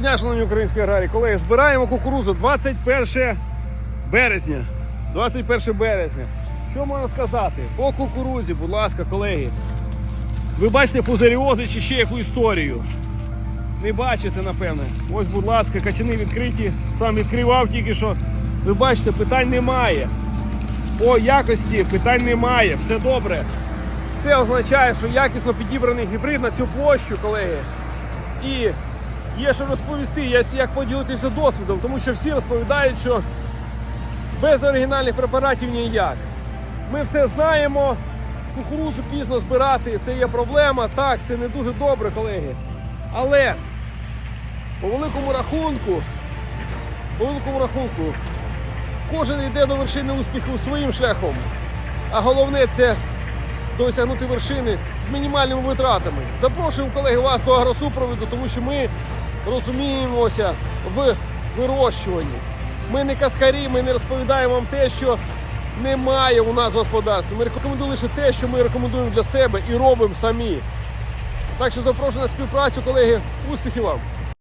дня, шановні українські аграрії. Колеги, збираємо кукурузу 21 березня. 21 березня. Що можна сказати? По кукурузі, будь ласка, колеги. Ви бачите фузаріози чи ще яку історію? Не бачите, напевне. Ось, будь ласка, качани відкриті. Сам відкривав тільки що. Ви бачите, питань немає. По якості питань немає. Все добре. Це означає, що якісно підібраний гібрид на цю площу, колеги. І є що розповісти, є як поділитися досвідом, тому що всі розповідають, що без оригінальних препаратів ніяк. Ми все знаємо, кукурузу пізно збирати, це є проблема. Так, це не дуже добре, колеги. Але по великому рахунку, по великому рахунку, кожен йде до вершини успіху своїм шляхом. А головне це досягнути вершини з мінімальними витратами. Запрошуємо колеги вас до агросупроводу, тому що ми розуміємося в вирощуванні. Ми не каскарі, ми не розповідаємо вам те, що немає у нас в господарстві. Ми рекомендуємо лише те, що ми рекомендуємо для себе і робимо самі. Так що запрошую на співпрацю, колеги. Успіхів вам!